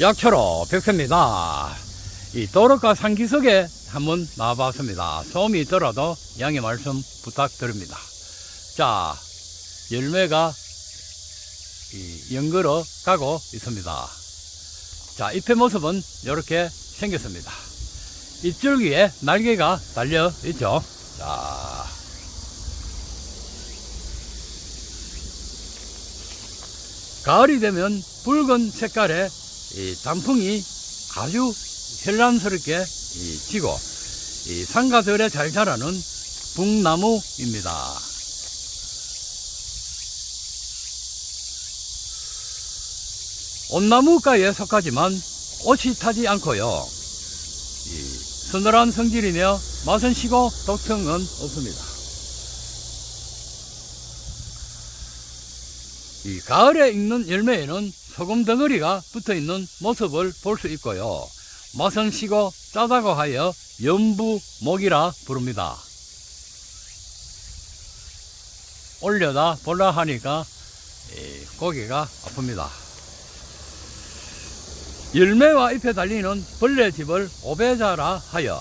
약초로 백세입니다. 이 도로가 상기석에 한번 나와봤습니다. 소음이 있더라도 양해 말씀 부탁드립니다. 자, 열매가 이 연거로 가고 있습니다. 자, 잎의 모습은 이렇게 생겼습니다. 잎줄기에 날개가 달려 있죠. 자, 가을이 되면 붉은 색깔의 이 단풍이 아주 현란스럽게 이 지고 이 상가들에 잘 자라는 북나무입니다. 온나무가에 속하지만 옷이 타지 않고요. 이 서늘한 성질이며 맛은 시고 독성은 없습니다. 이 가을에 익는 열매에는 소금 덩어리가 붙어 있는 모습을 볼 수 있고요. 맛은 시고 짜다고 하여 연부목이라 부릅니다. 올려다 볼라 하니까 이 고개가 아픕니다. 열매와 잎에 달리는 벌레집을 오배자라 하여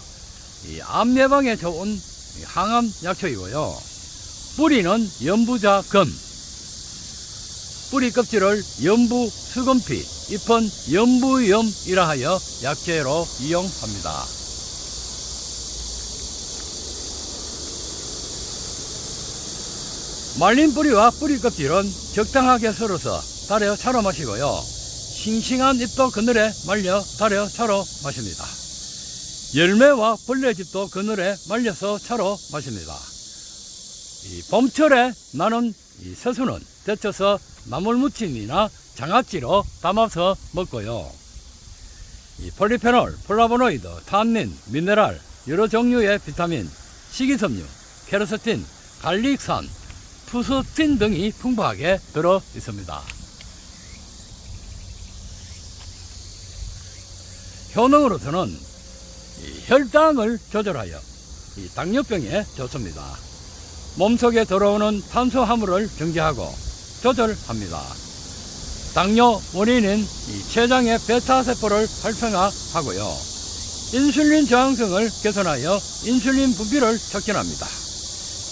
이암 예방에 좋은 이 항암 약초이고요. 뿌리는 연부자 금, 뿌리 껍질을 연부 수금피, 잎은 연부염이라 하여 약재로 이용합니다. 말린 뿌리와 뿌리 껍질은 적당하게 썰어서 달여 차로 마시고요. 싱싱한 잎도 그늘에 말려 달여 차로 마십니다. 열매와 벌레즙도 그늘에 말려서 차로 마십니다. 이 봄철에 나는 이 새수는 데쳐서 나물무침이나 장아찌로 담아서 먹고요. 이 폴리페놀, 플라보노이드, 탄닌, 미네랄, 여러 종류의 비타민, 식이섬유, 케르세틴, 갈릭산, 푸스틴 등이 풍부하게 들어 있습니다. 효능으로서는 이 혈당을 조절하여 이 당뇨병에 좋습니다. 몸속에 들어오는 탄수화물을 정제하고 조절합니다. 당뇨 원인인 이 췌장의 베타세포를 활성화하고요. 인슐린 저항성을 개선하여 인슐린 분비를 촉진합니다.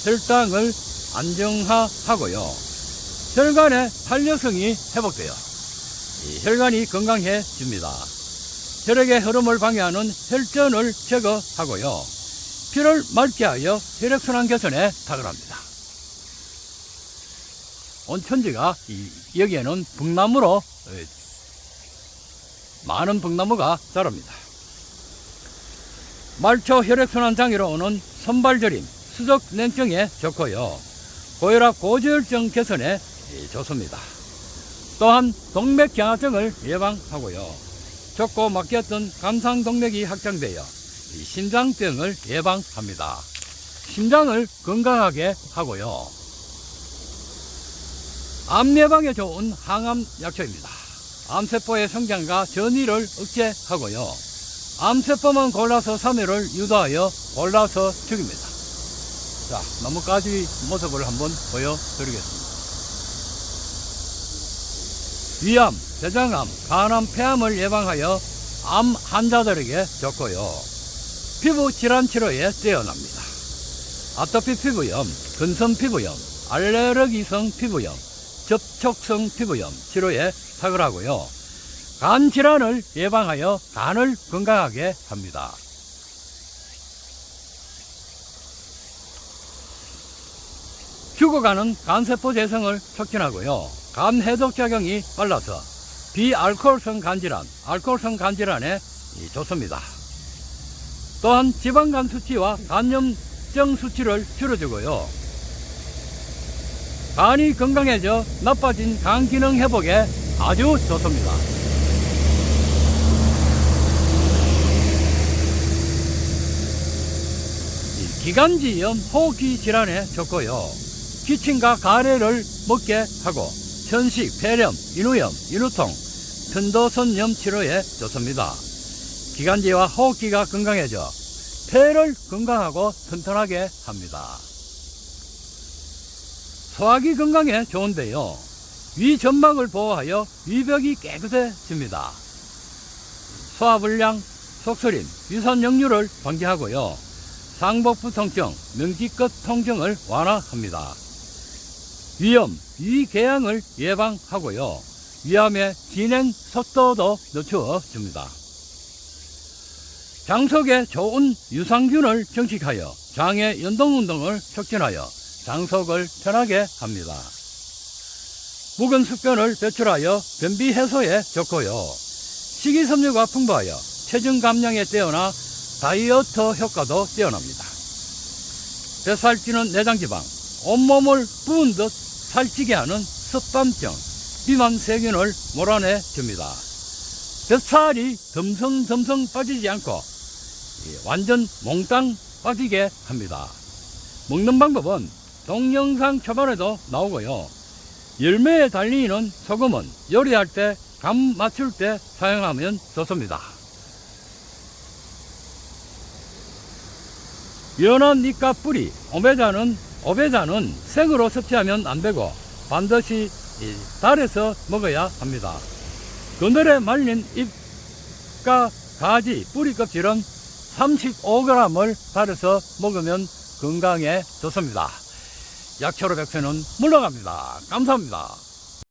혈당을 안정화하고요. 혈관의 탄력성이 이 혈관이 건강해집니다. 혈액의 흐름을 방해하는 혈전을 제거하고요. 피를 맑게 하여 혈액순환 개선에 탁월합니다. 온천지가 이, 여기에는 북나무로 에, 많은 북나무가 자랍니다. 말초 혈액순환 장애로 오는 선발저림, 수족 냉증에 좋고요. 고혈압 고지혈증 개선에 이, 좋습니다. 또한 동맥 경화증을 예방하고요. 좁고 막혔던 감상동맥이 확장되어 이 심장병을 예방합니다. 심장을 건강하게 하고요. 암 예방에 좋은 항암 약초입니다. 암세포의 성장과 전이를 억제하고요. 암세포만 골라서 사멸을 유도하여 골라서 죽입니다. 자, 나뭇가지 모습을 한번 보여드리겠습니다. 위암, 대장암, 간암, 폐암을 예방하여 암 환자들에게 좋고요. 피부 질환 치료에 뛰어납니다. 아토피 피부염, 근성 피부염, 알레르기성 피부염, 접촉성 피부염 치료에 탁월하고요. 간 질환을 예방하여 간을 건강하게 합니다. 죽어가는 간세포 재생을 촉진하고요. 간 해독 작용이 빨라서 비알코올성 간질환, 알코올성 간질환에 이 좋습니다. 또한 지방간 수치와 간염증 수치를 줄여주고요. 간이 건강해져 나빠진 간 기능 회복에 아주 좋습니다. 이 기관지염, 호흡기 질환에 좋고요. 기침과 가래를 먹게 하고 천식, 폐렴, 인후염, 인후통, 편도선염 치료에 좋습니다. 기관지와 호흡기가 건강해져 폐를 건강하고 튼튼하게 합니다. 소화기 건강에 좋은데요. 위 점막을 보호하여 위벽이 깨끗해집니다. 소화불량, 속쓰림, 위산 역류를 방지하고요. 상복부 통증, 명기끝 통증을 완화합니다. 위염, 위궤양을 예방하고요. 위암의 진행 속도도 늦추어 줍니다. 장 속에 좋은 유산균을 정식하여 장의 연동운동을 촉진하여 장속을 편하게 합니다. 묵은 숙변을 배출하여 변비 해소에 좋고요. 식이섬유가 풍부하여 체중 감량에 뛰어나 다이어트 효과도 뛰어납니다. 뱃살 찌는 내장지방, 온몸을 부은 듯 살찌게 하는 습담증, 비만 세균을 몰아내 줍니다. 뱃살이 듬성듬성 빠지지 않고 이 완전 몽땅 빠지게 합니다. 먹는 방법은 동영상 초반에도 나오고요. 열매에 달리는 소금은 요리할 때, 감 맞출 때 사용하면 좋습니다. 연한 잎과 뿌리, 오배자는, 오배자는 생으로 섭취하면 안 되고 반드시 이 달에서 먹어야 합니다. 그늘에 말린 잎과 가지, 뿌리 껍질은 35g을 달에서 먹으면 건강에 좋습니다. 약초로 백세는 물러갑니다. 감사합니다.